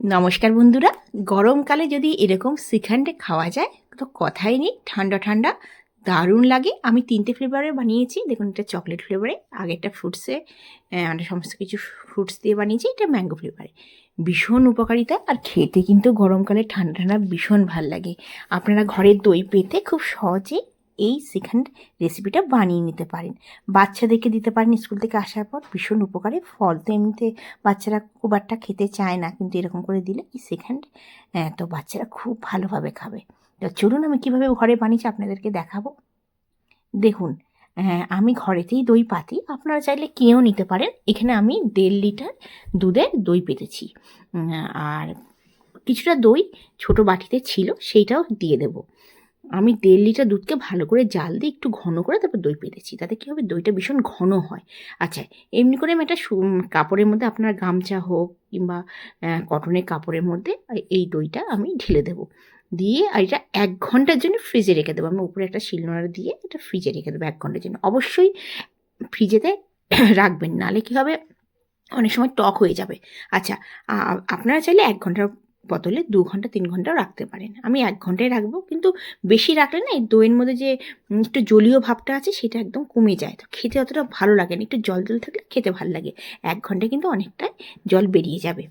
নমস্কার বন্ধুরা, গরমকালে যদি এরকম শ্রীখণ্ডে খাওয়া যায়, তো কথাই নেই, ঠান্ডা ঠান্ডা, দারুণ লাগে। আমি তিনটে ফ্লেভারে বানিয়েছি, দেখুন এটা চকলেট ফ্লেভারে আগেরটা ফ্রুটসে মানে সমস্ত কিছু ফ্রুটস দিয়ে বানিয়েছি, এটা ম্যাঙ্গো ফ্লেভারে ভীষণ উপকারিতা, আর খেতে কিন্তু গরমকালে ঠান্ডা ঠান্ডা ভীষণ ভালো লাগে। আপনারা ঘরের দই পেতে খুব সহজে এই সেকেন্ড রেসিপিটা বানিয়ে নিতে পারেন। বাচ্চাদেরকে দিতে পারেন স্কুল থেকে আসার পর, ভীষণ উপকারে। ফল তো এমনিতে বাচ্চারা খুব একটা খেতে চায় না, কিন্তু এরকম করে দিলে এই সেকেন্ড তো বাচ্চারা খুব ভালোভাবে খাবে। তো চলুন আমি কীভাবে ঘরে বানিয়েছি আপনাদেরকে দেখাবো। দেখুন আমি ঘরেতেই দই পাতি। আপনারা চাইলে কিনেও নিতে পারেন। এখানে আমি দেড় লিটার দুধের দই পেতেছি। আর কিছুটা দই ছোট বাটিতে ছিল, সেইটাও দিয়ে দেবো। আমি দেড় লিটার দুধকে ভালো করে জাল দিয়ে একটু ঘন করে তারপর দই পেতেছি। তাতে কী হবে? দইটা ভীষণ ঘন হয়। আচ্ছা এমনি করে আমি একটা কাপড়ের মধ্যে আপনার গামছা হোক কিংবা কটনের কাপড়ের মধ্যে এই দইটা আমি ঢেলে দেবো। দিয়ে আর এটা এক ঘণ্টার জন্য ফ্রিজে রেখে দেবো। আমি উপরে একটা শিলনোড়া দিয়ে এটা ফ্রিজে রেখে দেবো এক ঘণ্টার জন্য। অবশ্যই ফ্রিজেতে রাখবেন। নাহলে কী হবে? অনেক সময় টক হয়ে যাবে। আচ্ছা আপনারা চাইলে এক ঘণ্টার বদলে দু ঘণ্টা, তিন ঘন্টাও রাখতে পারেন। আমি এক ঘন্টায় রাখব, কিন্তু বেশি রাখলে না এই দইয়ের মধ্যে যে একটু জলীয় ভাবটা আছে, সেটা একদম কমে যায়। তো খেতে অতটা ভালো লাগে না। একটু জল জল থাকলে খেতে ভালো লাগে। এক ঘন্টায় কিন্তু অনেকটাই জল বেরিয়ে যাবে।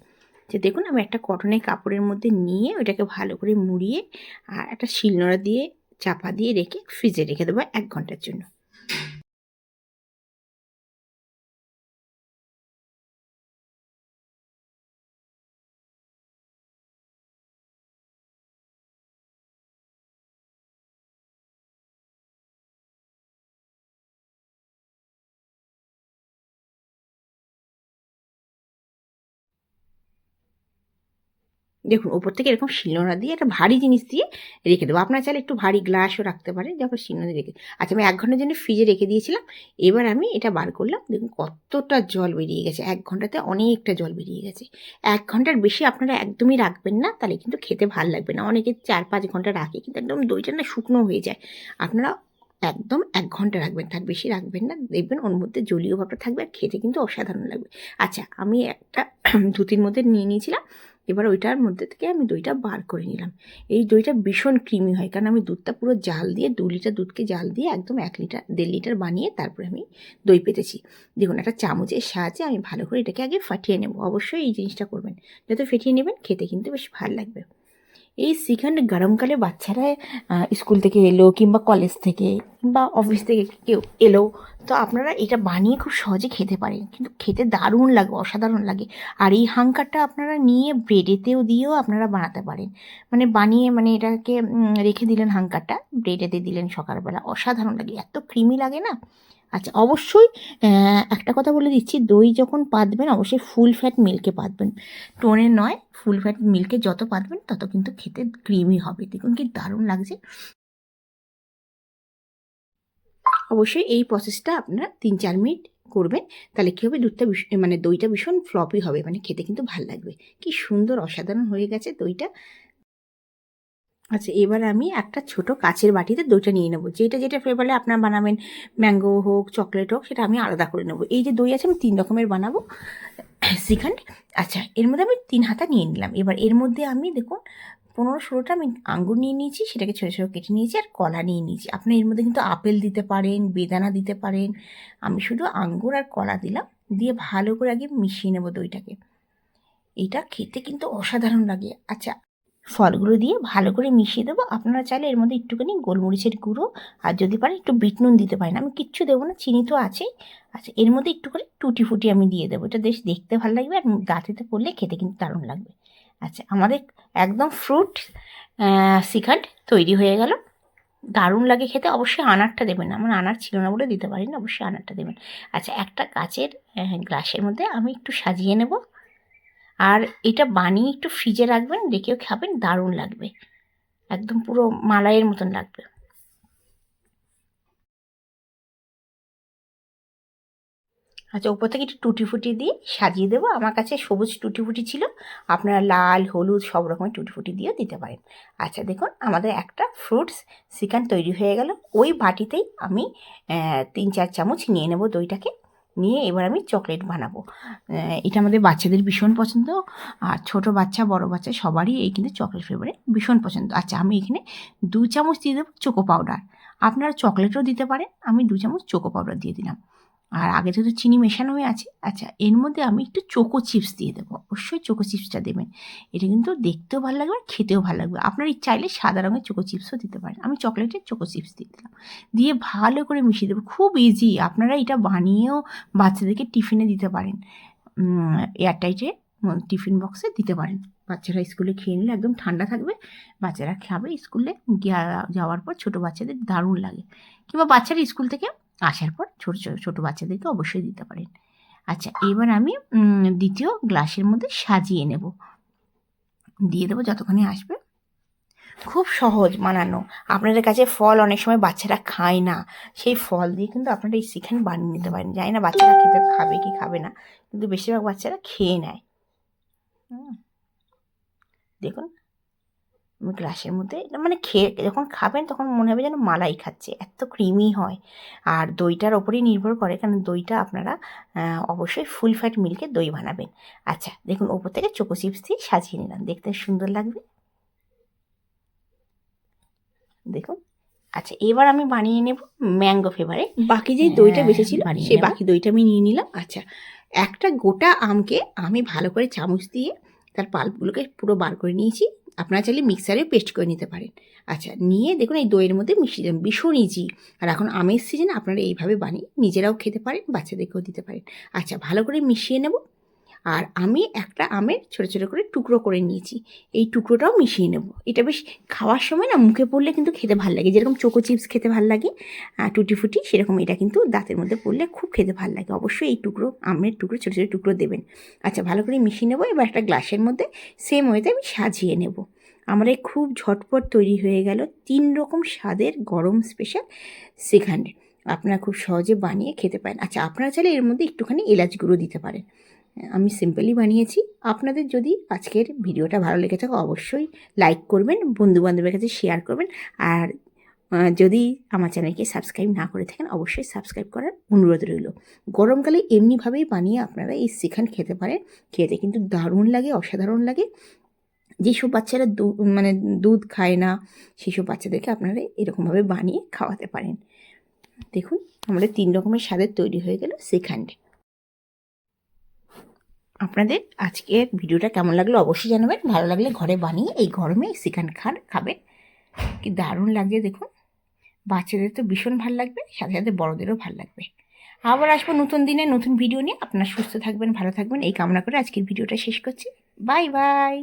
যে দেখুন, আমি একটা কটনের কাপড়ের মধ্যে নিয়ে ওটাকে ভালো করে মুড়িয়ে আর একটা শিলনোড়া দিয়ে, চাপা দিয়ে রেখে ফ্রিজে রেখে দেবো এক ঘণ্টার জন্য। দেখুন, ওপর থেকে এরকম শিলনোড়া দিয়ে একটা ভারী জিনিস দিয়ে রেখে দেবো। আপনার চাইলে একটু ভারী গ্লাসও রাখতে পারেন যখন শিলনোড়া রেখে আচ্ছা আমি এক ঘণ্টার জন্য ফ্রিজে রেখে দিয়েছিলাম। এবার আমি এটা বার করলাম। দেখুন, কতটা জল বেরিয়ে গেছে। এক ঘন্টাতে অনেকটা জল বেরিয়ে গেছে। এক ঘণ্টার বেশি আপনারা একদমই রাখবেন না, তাহলে কিন্তু খেতে ভালো লাগবে না। অনেকে চার পাঁচ ঘণ্টা রাখে, কিন্তু একদম দইটা না শুকনো হয়ে যায়। আপনারা একদম এক ঘণ্টা রাখবেন, তার বেশি রাখবেন না। দেখবেন ওর মধ্যে জলীয় ভাবটা থাকবে আর খেতে কিন্তু অসাধারণ লাগবে। আচ্ছা আমি একটা ধুতির মধ্যে নিয়ে নিয়েছিলাম। এবার ওইটার মধ্যে থেকে আমি দইটা বার করে নিলাম। এই দইটা ভীষণ ক্রিমি হয়, কারণ আমি দুধটা পুরো জাল দিয়ে, দু লিটার দুধকে জাল দিয়ে একদম এক লিটার, দেড় লিটার বানিয়ে তারপরে আমি দই পেতেছি। দেখুন, একটা চামচের সাহায্যে আমি ভালো করে এটাকে আগে ফাটিয়ে নেব। অবশ্যই এই জিনিসটা করবেন। যত ফেটিয়ে নেবেন খেতে কিন্তু বেশ ভালো লাগবে। এই সেখানে গরমকালে বাচ্চারা স্কুল থেকে এলো কিংবা কলেজ থেকে কিংবা অফিস থেকে কেউ এলো, তো আপনারা এটা বানিয়ে খুব সহজে খেতে পারেন। কিন্তু খেতে দারুণ লাগে, অসাধারণ লাগে। আর এই হাঙ্কারটা আপনারা নিয়ে ব্রেডেতেও দিয়েও আপনারা বানাতে পারেন। মানে বানিয়ে মানে এটাকে রেখে দিলেন হাঙ্কারটা ব্রেডেতে দিলেন সকালবেলা। অসাধারণ লাগে, এত ক্রিমি লাগে না? আচ্ছা অবশ্যই একটা কথা বলে দিচ্ছি, দই যখন পাতবেন, অবশ্যই ফুল ফ্যাট মিল্কে পাতবেন। টোনের নয় ফুল ফ্যাট মিল্কে যত পাতবেন, তত কিন্তু খেতে ক্রিমি হবে। দেখুন কি দারুণ লাগছে। অবশ্যই এই প্রসেসটা আপনারা তিন চার মিনিট করবেন, তাহলে কী হবে, দুধটা মানে দইটা ভীষণ ফ্লপি হবে মানে খেতে কিন্তু ভালো লাগবে। কি সুন্দর, অসাধারণ হয়ে গেছে দইটা। আচ্ছা এবার আমি একটা ছোট কাচের বাটিতে দইটা নিয়ে নেব। যেটা যেটা ফ্লেভারে আপনার বানাবেন ম্যাঙ্গো হোক চকলেট হোক, সেটা আমি আলাদা করে নেব। এই যে দই আছে, আমি তিন রকমের বানাবো। শ্রীখণ্ড আচ্ছা এর মধ্যে আমি তিন হাতা নিয়ে নিলাম। এবার এর মধ্যে আমি দেখুন, পনেরো ষোলোটা আমি আঙ্গুর নিয়ে নিয়েছি, সেটাকে ছোটো ছোটো কেটে নিয়েছি আর কলা নিয়ে নিয়েছি। আপনি এর মধ্যে কিন্তু আপেল দিতে পারেন, বেদানা দিতে পারেন। আমি শুধু আঙ্গুর আর কলা দিলাম, দিয়ে ভালো করে আগে মিশিয়ে নেব দইটাকে। এটা খেতে কিন্তু অসাধারণ লাগে। আচ্ছা ফলগুলো দিয়ে ভালো করে মিশিয়ে দেবো। আপনারা চাইলে এর মধ্যে একটুখানি গোলমরিচের গুঁড়ো আর যদি পারেন একটু বিট নুন দিতে পারেন। আমি কিচ্ছু দেবো না, চিনি তো আছেই। আচ্ছা এর মধ্যে একটু করে টুটি ফুটি আমি দিয়ে দেবো। এটা বেশ দেখতে ভালো লাগবে আর দাঁতেতে পড়লে খেতে কিন্তু দারুণ লাগবে। আচ্ছা আমাদের একদম ফ্রুট সিকান্ড তৈরি হয়ে গেল। দারুণ লাগে খেতে। অবশ্যই আনারটা দেবেন। আমার আনার ছিল না বলে দিতে পারি না অবশ্যই আনারটা দেবেন। আচ্ছা একটা কাচের গ্লাসের মধ্যে আমি একটু সাজিয়ে নেব। আর এটা বানিয়ে একটু ফ্রিজে রাখবেন রেখেও খাবেন, দারুণ লাগবে। একদম পুরো মালাইয়ের মতন লাগবে। আচ্ছা উপর থেকে একটু টুটি ফুটি দিয়ে সাজিয়ে দেবো। আমার কাছে সবুজ টুটি ফুটি ছিল। আপনারা লাল, হলুদ, সব রকমের টুটি ফুটি দিয়েও দিতে পারেন। আচ্ছা দেখুন, আমাদের একটা ফ্রুটস চিকেন তৈরি হয়ে গেল। ওই বাটিতেই আমি তিন, চার চামচ নিয়ে নেব দইটাকে। নিয়ে এবার আমি চকলেট বানাবো। এটা আমাদের বাচ্চাদের ভীষণ পছন্দ। আর ছোট বাচ্চা, বড় বাচ্চা সবারই এই কিন্তু চকলেট ফ্লেভারে ভীষণ পছন্দ। আচ্ছা আমি এখানে দু চামচ দিয়ে দেবো চোকো পাউডার আপনারা চকলেটও দিতে পারেন, আমি দু চামচ চোকো পাউডার দিয়ে দিলাম। আর আগে থেকে তো চিনি মেশানো হয়ে আছে আচ্ছা এর মধ্যে আমি একটু চোকো চিপস দিয়ে দেবো। অবশ্যই চোকো চিপসটা দেবেন। এটা কিন্তু দেখতেও ভালো লাগবে আর খেতেও ভালো লাগবে। আপনার চাইলে সাদা রঙের চোকো চিপসও দিতে পারেন। আমি চকলেটের চোকো চিপস দিয়ে দিলাম। দিয়ে ভালো করে মিশিয়ে দেবো। খুব ইজি আপনারা এটা বানিয়েও বাচ্চাদেরকে টিফিনে দিতে পারেন। এয়ারটাইটে টিফিন বক্সে দিতে পারেন। বাচ্চারা স্কুলে খেয়ে নিলে একদম ঠান্ডা থাকবে। বাচ্চারা খাবে স্কুলে যাওয়ার পর ছোটো বাচ্চাদের দারুণ লাগে। কিংবা বাচ্চারা স্কুল থেকে আসার পর ছোটো ছোটো বাচ্চাদেরকে অবশ্যই দিতে পারেন। আচ্ছা এবার আমি দ্বিতীয় গ্লাসের মধ্যে সাজিয়ে নেব। দিয়ে দেবো যতক্ষণে আসবে। খুব সহজ বানানো। আপনাদের কাছে ফল অনেক সময় বাচ্চারা খায় না। সেই ফল দিয়ে কিন্তু আপনারা এই চিকেন বানিয়ে নিতে পারেন। জানি না বাচ্চারা খেতে খাবে কি খাবে না, কিন্তু বেশিরভাগ বাচ্চারা খেয়ে নেয়। দেখুন। আমি গ্লাসের মধ্যে মানে খেয়ে যখন খাবেন তখন মনে হবে যেন মালাই খাচ্ছে এত ক্রিমি হয়। আর দইটার ওপরেই নির্ভর করে কারণ দইটা আপনারা অবশ্যই ফুল ফ্যাট মিল্কে দই বানাবেন। আচ্ছা দেখুন ওপর থেকে চোকো চিপস দিয়ে সাজিয়ে নিলাম দেখতে সুন্দর লাগবে। দেখুন আচ্ছা এবার আমি বানিয়ে নেব ম্যাঙ্গো ফ্লেভারে বাকি যে দইটা হ্যাঁ, বেঁচেছিল সেই বাকি দইটা আমি নিয়ে নিলাম। আচ্ছা একটা গোটা আমকে আমি ভালো করে চামচ দিয়ে তার পাল্পগুলোকে পুরো বার করে নিয়েছি। আপনারা চাইলে মিক্সারে পেস্ট করে নিতে পারেন। আচ্ছা নিয়ে দেখুন এই দইয়ের মধ্যে মিশিয়ে দেবেন ভীষণ ইজি আর এখন আমের সিজন আপনারা এইভাবে বানিয়ে নিজেরাও খেতে পারেন, বাচ্চাদেরকেও দিতে পারেন। আচ্ছা ভালো করে মিশিয়ে নেব। আর আমি একটা আমের ছোটো ছোটো করে টুকরো করে নিয়েছি। এই টুকরোটাও মিশিয়ে নেব। এটা বেশ খাওয়ার সময় না মুখে পড়লে কিন্তু খেতে ভালো লাগে। যেরকম চোকো চিপস খেতে ভালো লাগে টুটি ফুটি সেরকম এটা কিন্তু দাঁতের মধ্যে পড়লে খুব খেতে ভালো লাগে। অবশ্যই এই টুকরো, আমের টুকরো, ছোটো ছোটো টুকরো দেবেন। আচ্ছা ভালো করে মিশিয়ে নেব। এবার একটা গ্লাসের মধ্যে সেম ওয়েতে আমি সাজিয়ে নেব। আমার এই খুব ঝটপট তৈরি হয়ে গেল তিন রকম স্বাদের গরম স্পেশাল সেখান্ড আপনারা খুব সহজে বানিয়ে খেতে পারেন। আচ্ছা আপনারা চাইলে এর মধ্যে একটুখানি এলাচ গুঁড়ো দিতে পারেন। আমি সিম্পলি বানিয়েছি। আপনাদের যদি আজকের ভিডিওটা ভালো লেগে থাকে, অবশ্যই লাইক করবেন, বন্ধুবান্ধবের কাছে শেয়ার করবেন। আর যদি আমার চ্যানেলকে সাবস্ক্রাইব না করে থাকেন, অবশ্যই সাবস্ক্রাইব করার অনুরোধ রইল। গরমকালে এমনিভাবেই বানিয়ে আপনারা এই শ্রীখান্ড খেতে পারেন। খেতে কিন্তু দারুণ লাগে, অসাধারণ লাগে। যেসব বাচ্চারা দু- মানে দুধ খায় না, সেসব বাচ্চাদেরকে আপনারা এরকমভাবে বানিয়ে খাওয়াতে পারেন। দেখুন, আমাদের তিন রকমের স্বাদের তৈরি হয়ে গেল শ্রীখান্ড আপনাদের আজকের ভিডিওটা কেমন লাগল অবশ্যই জানাবেন। ভালো লাগলে ঘরে বানিয়ে এই গরমে চিকেন খান খাবেন। কি দারুণ লাগছে দেখুন। বাচ্চাদের তো ভীষণ ভালো লাগবে, সাথে সাথে বড়োদেরও ভালো লাগবে। আবার আসব নতুন দিনে নতুন ভিডিও নিয়ে। আপনারা সুস্থ থাকবেন, ভালো থাকবেন। এই কামনা করে আজকের ভিডিওটা শেষ করছি। Bye bye.